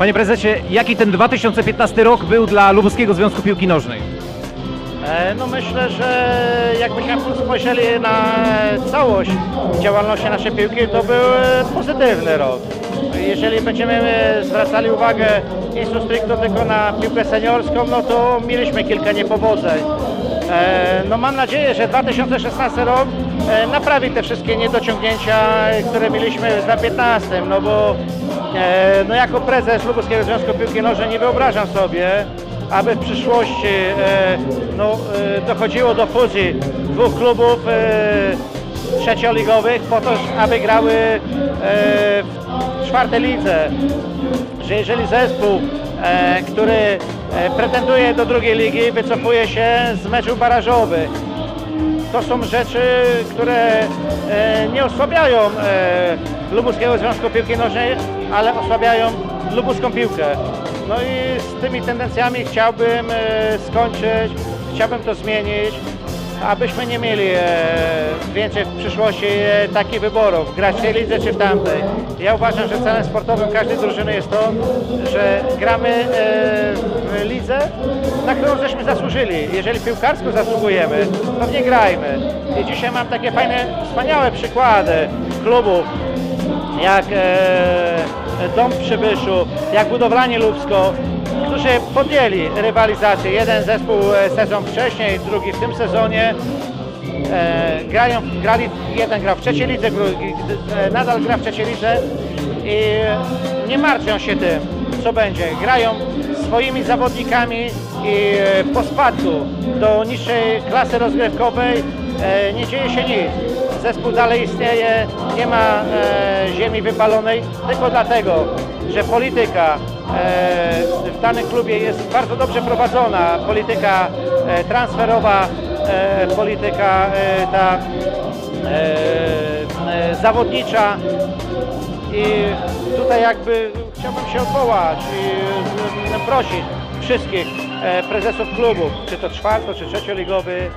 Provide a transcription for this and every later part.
Panie prezesie, jaki ten 2015 rok był dla Lubuskiego Związku Piłki Nożnej? E, No myślę, że jakbyśmy spojrzeli na całość działalności naszej piłki, to był e, pozytywny rok. Jeżeli będziemy e, zwracali uwagę instru stricto tylko na piłkę seniorską, no to mieliśmy kilka niepowodzeń. E, No mam nadzieję, że 2016 rok e, naprawi te wszystkie niedociągnięcia, które mieliśmy w 2015, no bo e, no jako prezes Lubuskiego Związku Piłki Nożnej nie wyobrażam sobie, aby w przyszłości no, dochodziło do fuzji dwóch klubów trzecioligowych po to, aby grały w czwartej lidze. Że jeżeli zespół, który pretenduje do drugiej ligi, wycofuje się z meczów barażowych, to są rzeczy, które e, nie osłabiają e, Lubuskiego Związku Piłki Nożnej, ale osłabiają lubuską piłkę. No i z tymi tendencjami chciałbym e, skończyć, chciałbym to zmienić, abyśmy nie mieli e, więcej w przyszłości e, takich wyborów, grać w tej lidze czy w tamtej. Ja uważam, że celem sportowym każdej drużyny jest to, że gramy e, w lidze, na którą żeśmy zasłużyli. Jeżeli piłkarsko zasługujemy, to nie grajmy. I dzisiaj mam takie fajne, wspaniałe przykłady klubów, jak Dom Przybyszu, jak Budowlanie Lubsko, którzy podjęli rywalizację. Jeden zespół e, sezon wcześniej, drugi w tym sezonie. E, grają, grali, jeden grał w trzeciej lidze, drugi e, nadal gra w trzeciej lidze i nie martwią się tym, co będzie. Grają swoimi zawodnikami i e, po spadku do niższej klasy rozgrywkowej e, nie dzieje się nic. Zespół dalej istnieje, nie ma e, ziemi wypalonej, tylko dlatego, że polityka w danym klubie jest bardzo dobrze prowadzona. Polityka e, transferowa, e, polityka e, ta e, e, zawodnicza i tutaj jakby chciałbym się odwołać i e, prosić wszystkich e, prezesów klubów, czy to czwarto, czy trzecioligowy,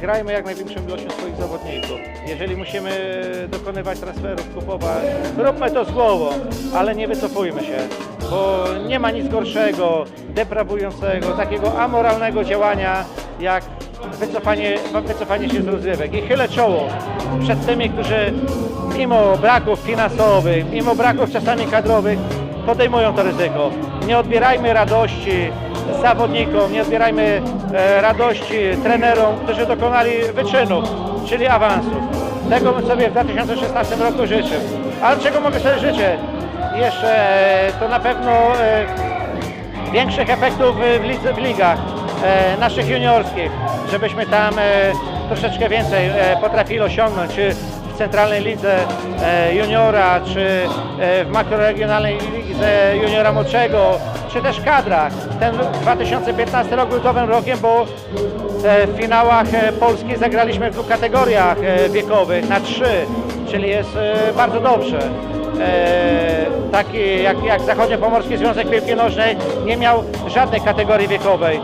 grajmy jak największą ilością swoich zawodników. Jeżeli musimy dokonywać transferów, kupować, róbmy to z głową, ale nie wycofujmy się, bo nie ma nic gorszego, deprawującego, takiego amoralnego działania, jak wycofanie, wycofanie się z rozrywek. I chylę czoło przed tymi, którzy mimo braków finansowych, mimo braków czasami kadrowych, podejmują to ryzyko. Nie odbierajmy radości zawodnikom, nie odbierajmy e, radości trenerom, którzy dokonali wyczynów, czyli awansów. Tego bym sobie w 2016 roku życzył. Ale czego mogę sobie życzyć? Jeszcze to na pewno e, większych efektów w, ligach e, naszych juniorskich, żebyśmy tam e, troszeczkę więcej potrafili osiągnąć, w centralnej lidze juniora, czy w makroregionalnej lidze juniora młodszego, czy też kadrach. Ten 2015 rok był dobrym rokiem, bo w finałach Polski zagraliśmy w dwóch kategoriach wiekowych na trzy, czyli jest bardzo dobrze e, taki jak, jak Zachodnio-Pomorski Związek Piłki Nożnej nie miał żadnej kategorii wiekowej e,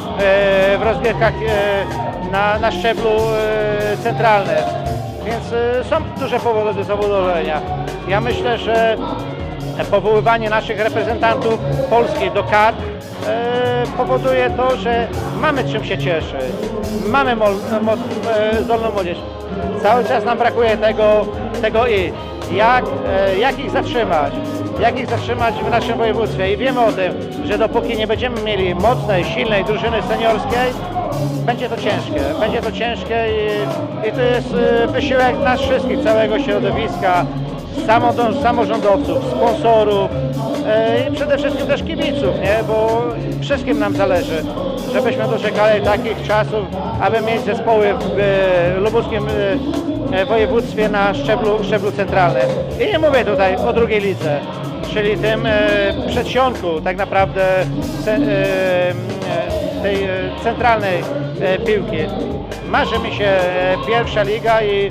w rozgrywkach e, na, na szczeblu e, centralnym. Więc e, są duże powody do zadowolenia. Ja myślę, że powoływanie naszych reprezentantów Polski do kadr e, powoduje to, że mamy czym się cieszyć. Mamy mol, mo, e, zdolną młodzież. Cały czas nam brakuje tego, tego i jak, e, jak ich zatrzymać. Jak ich zatrzymać w naszym województwie. I wiemy o tym, że dopóki nie będziemy mieli mocnej, silnej drużyny seniorskiej, będzie to ciężkie. Będzie to ciężkie i, i to jest e, wysiłek nas wszystkich, całego środowiska, samorządowców, sponsorów e, i przede wszystkim też kibiców, nie? bo wszystkim nam zależy, żebyśmy doczekali takich czasów, aby mieć zespoły w e, lubuskim e, województwie na szczeblu, szczeblu centralnym. I nie mówię tutaj o drugiej lidze, czyli tym przedsionku tak naprawdę tej centralnej piłki. Marzy mi się pierwsza liga i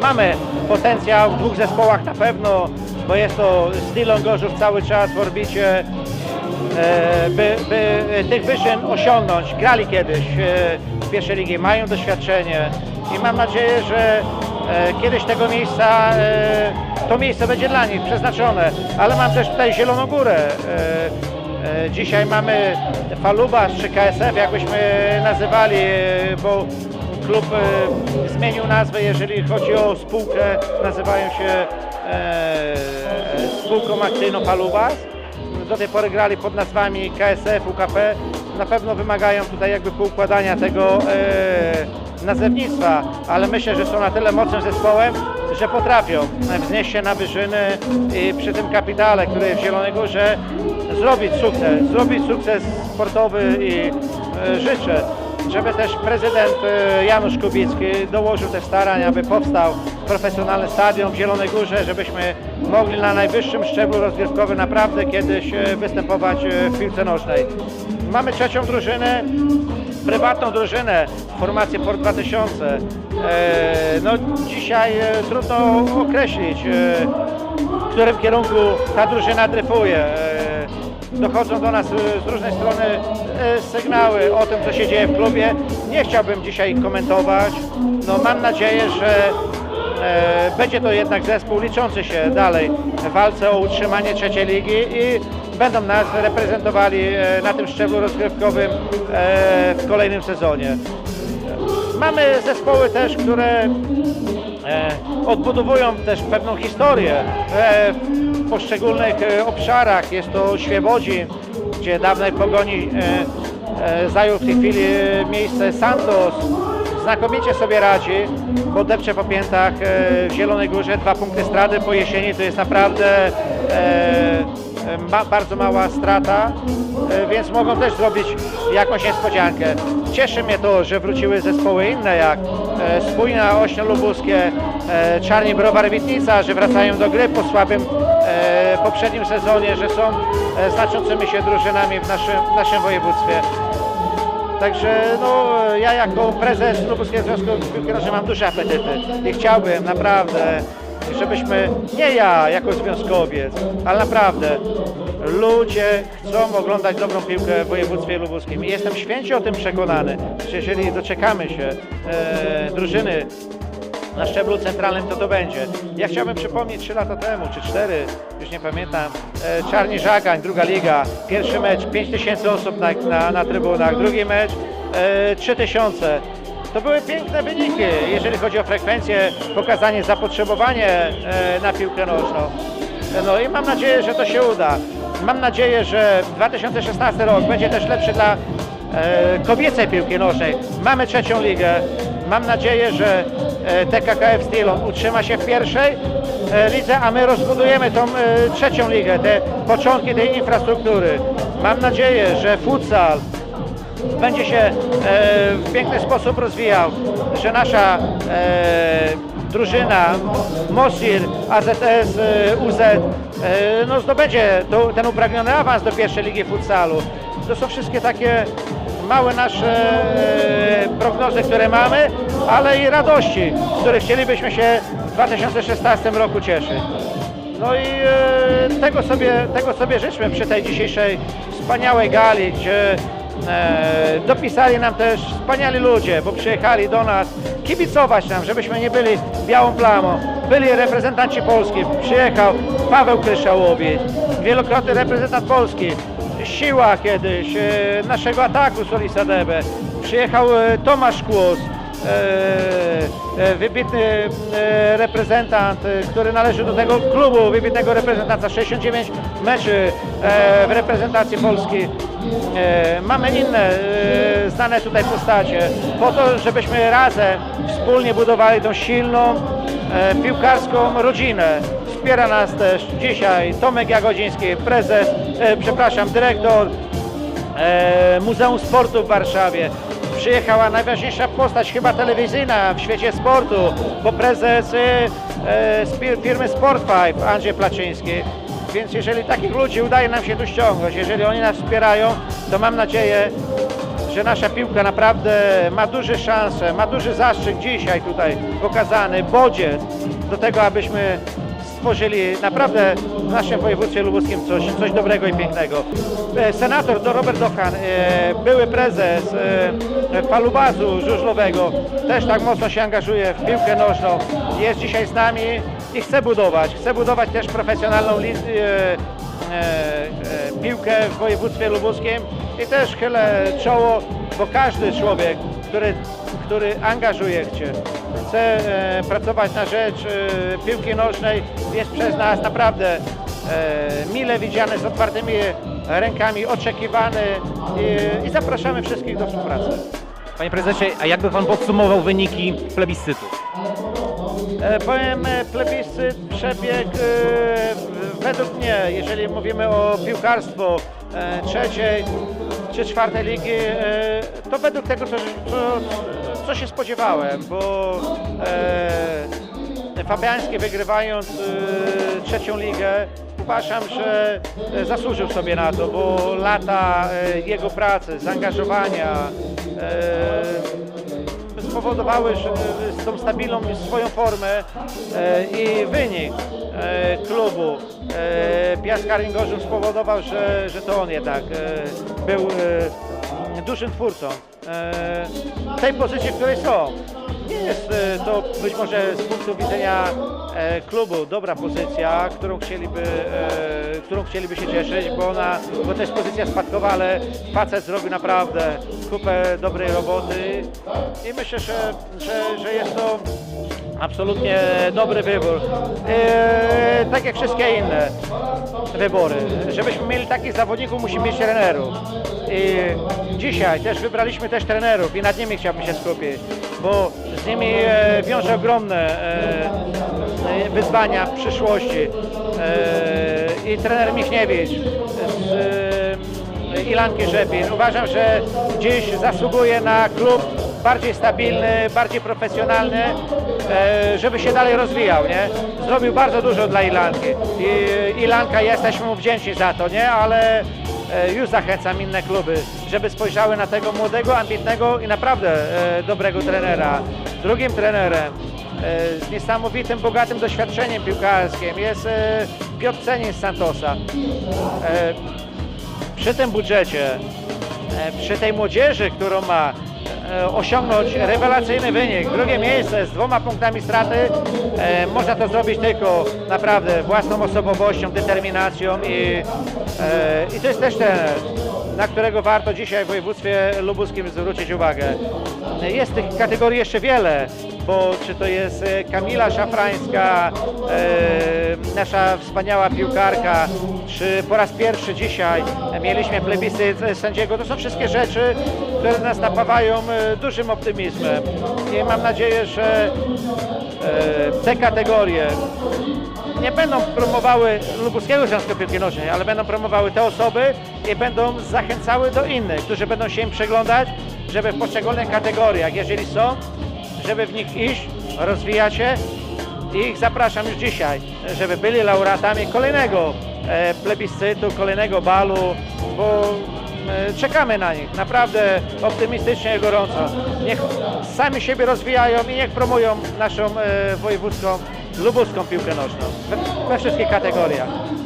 Mamy potencjał w dwóch zespołach na pewno, bo jest to Stilon Gorzów cały czas w orbicie, e, by, by tych wyżyn osiągnąć. Grali kiedyś e, w pierwszej ligi, mają doświadczenie i mam nadzieję, że e, kiedyś tego miejsca to miejsce będzie dla nich przeznaczone, ale mam też tutaj Zieloną Górę. Dzisiaj mamy Falubas czy KSF, jakbyśmy nazywali, bo klub e, zmienił nazwę, jeżeli chodzi o spółkę, nazywają się e, spółką akcyjną Falubas. Do tej pory grali pod nazwami KSF, UKP. Na pewno wymagają tutaj jakby poukładania tego e, nazewnictwa, ale myślę, że są na tyle mocnym zespołem, że potrafią wznieść się na wyżyny i przy tym kapitale, który jest w Zielonej Górze, zrobić sukces, zrobić sukces sportowy i e, życzę, żeby też prezydent e, Janusz Kubicki dołożył te starań, aby powstał profesjonalny stadion w Zielonej Górze, żebyśmy mogli na najwyższym szczeblu rozgrywkowym naprawdę kiedyś e, występować e, w piłce nożnej. Mamy trzecią drużynę, prywatną drużynę, formację Port 2000. E, No dzisiaj e, trudno określić, e, w którym kierunku ta drużyna dryfuje. Dochodzą do nas z różnej strony sygnały o tym, co się dzieje w klubie. Nie chciałbym dzisiaj komentować. No, mam nadzieję, że e, będzie to jednak zespół liczący się dalej w walce o utrzymanie trzeciej ligi i będą nas reprezentowali e, na tym szczeblu rozgrywkowym e, w kolejnym sezonie. Mamy zespoły też, które e, odbudowują też pewną historię e, w poszczególnych e, obszarach. Jest to Świebodzin, gdzie dawnej pogoni e, e, zajął w tej chwili e, miejsce Santos. Znakomicie sobie radzi, bo depcze po piętach w Zielonej Górze, dwa punkty straty po jesieni to jest naprawdę ma, bardzo mała strata, więc mogą też zrobić jakąś niespodziankę. Cieszy mnie to, że wróciły zespoły inne jak Spójna, Ośno Lubuskie, Czarni Browar Witnica, że wracają do gry po słabym e, poprzednim sezonie, że są e, znaczącymi się drużynami w naszym, w naszym województwie. Także no, ja jako prezes Lubuskiego Związku Piłki Nożnej mam duże apetyty i chciałbym naprawdę, żebyśmy, nie ja jako związkowiec, ale naprawdę ludzie chcą oglądać dobrą piłkę w województwie lubuskim i jestem święcie o tym przekonany, że jeżeli doczekamy się e, drużyny na szczeblu centralnym to to będzie. Ja chciałbym przypomnieć 3 lata temu, czy 4, już nie pamiętam, e, Czarni Żagań, druga liga, pierwszy mecz, 5 tysięcy osób na, na, na trybunach, drugi mecz, e, 3 tysiące. To były piękne wyniki, jeżeli chodzi o frekwencję, pokazanie, zapotrzebowanie e, na piłkę nożną. No i mam nadzieję, że to się uda. Mam nadzieję, że 2016 rok będzie też lepszy dla e, kobiecej piłki nożnej. Mamy trzecią ligę. Mam nadzieję, że e, TKKF Stilon utrzyma się w pierwszej e, lidze, a my rozbudujemy tą e, trzecią ligę, te początki tej infrastruktury. Mam nadzieję, że futsal będzie się w piękny sposób rozwijał, że nasza drużyna Mosir, AZS, UZ no zdobędzie ten upragniony awans do pierwszej ligi futsalu. To są wszystkie takie małe nasze e, prognozy, które mamy, ale i radości, z których chcielibyśmy się w 2016 roku cieszyć. No i e, tego, sobie, tego sobie życzmy przy tej dzisiejszej wspaniałej gali, gdzie e, dopisali nam też wspaniali ludzie, bo przyjechali do nas kibicować nam, żebyśmy nie byli białą plamą. Byli reprezentanci Polski, przyjechał Paweł Kryszałowicz, wielokrotny reprezentant Polski, siła kiedyś e, naszego ataku Solisa Debe, przyjechał e, Tomasz Kłos, e, wybitny reprezentant, który należy do tego klubu, wybitnego reprezentanta, 69 meczy w reprezentacji Polski. Mamy inne znane tutaj postacie, po to, żebyśmy razem wspólnie budowali tą silną piłkarską rodzinę. Wspiera nas też dzisiaj Tomek Jagodziński, prezes, e, przepraszam, dyrektor e, Muzeum Sportu w Warszawie. Przyjechała najważniejsza postać chyba telewizyjna w świecie sportu, bo prezes e, e, firmy Sport5 Andrzej Placzyński. Więc jeżeli takich ludzi udaje nam się tu ściągnąć, jeżeli oni nas wspierają, to mam nadzieję, że nasza piłka naprawdę ma duże szanse, ma duży zastrzyk dzisiaj tutaj pokazany, bodziec do tego, abyśmy stworzyli naprawdę w naszym województwie lubuskim coś, coś dobrego i pięknego. E, Senator Robert Dochan, e, były prezes e, Palubazu Żużlowego, też tak mocno się angażuje w piłkę nożną. Jest dzisiaj z nami i chcę budować. Chcę budować też profesjonalną piłkę w województwie lubuskim i też chylę czoło, bo każdy człowiek, który, który angażuje się, chce e, pracować na rzecz e, piłki nożnej, jest przez nas naprawdę e, mile widziany, z otwartymi rękami, oczekiwany i, zapraszamy wszystkich do współpracy. Panie prezesie, a jakby pan podsumował wyniki plebiscytu? Powiem, plebiscyt przebiegł według mnie, jeżeli mówimy o piłkarstwo trzeciej czy czwartej ligi, e, to według tego, co, co, co się spodziewałem, bo e, Fabiański wygrywając e, trzecią ligę, uważam, że zasłużył sobie na to, bo lata jego pracy, zaangażowania, spowodowały że, tą stabilną swoją formę i wynik klubu e, Piaska Ringorzów spowodował, że, że to on jednak e, był e, dużym twórcą e, tej pozycji, w której są. Nie jest e, to być może z punktu widzenia e, klubu dobra pozycja, którą chcieliby, e, którą chcieliby się cieszyć, bo, ona, bo to jest pozycja spadkowa, ale facet zrobił naprawdę kupę dobrej roboty i myślę, że, że, że jest to absolutnie dobry wybór. E, tak jak wszystkie inne wybory. Żebyśmy mieli takich zawodników, musimy mieć trenerów. I dzisiaj też wybraliśmy też trenerów i nad nimi chciałbym się skupić, bo z nimi e, wiąże ogromne e, e, wyzwania w przyszłości. E, I trener Michniewicz z e, Ilanki Rzepin. Uważam, że dziś zasługuje na klub bardziej stabilny, bardziej profesjonalny, e, żeby się dalej rozwijał, nie? Zrobił bardzo dużo dla Ilanki i Ilanka jesteśmy mu wdzięczni za to, nie? Ale e, już zachęcam inne kluby, żeby spojrzały na tego młodego, ambitnego i naprawdę e, dobrego trenera. Drugim trenerem z niesamowitym, bogatym doświadczeniem piłkarskim jest Piotr Cenin z Santosa. Przy tym budżecie, przy tej młodzieży, którą ma, osiągnąć rewelacyjny wynik. Drugie miejsce z dwoma punktami straty. E, Można to zrobić tylko naprawdę własną osobowością, determinacją i, e, i to jest też trener, na którego warto dzisiaj w województwie lubuskim zwrócić uwagę. Jest tych kategorii jeszcze wiele, bo czy to jest e, Kamila Szafrańska, e, nasza wspaniała piłkarka, czy po raz pierwszy dzisiaj mieliśmy plebiscyt sędziego. To są wszystkie rzeczy, które nas napawają e, dużym optymizmem i mam nadzieję, że e, te kategorie nie będą promowały Lubuskiego Związku Piłki Nożnej, ale będą promowały te osoby i będą zachęcały do innych, którzy będą się im przeglądać, żeby w poszczególnych kategoriach, jeżeli są, żeby w nich iść, rozwijać się i ich zapraszam już dzisiaj, żeby byli laureatami kolejnego e, plebiscytu, kolejnego balu, bo e, czekamy na nich naprawdę optymistycznie i gorąco. Niech sami siebie rozwijają i niech promują naszą e, wojewódzką, lubuską piłkę nożną we, we wszystkich kategoriach.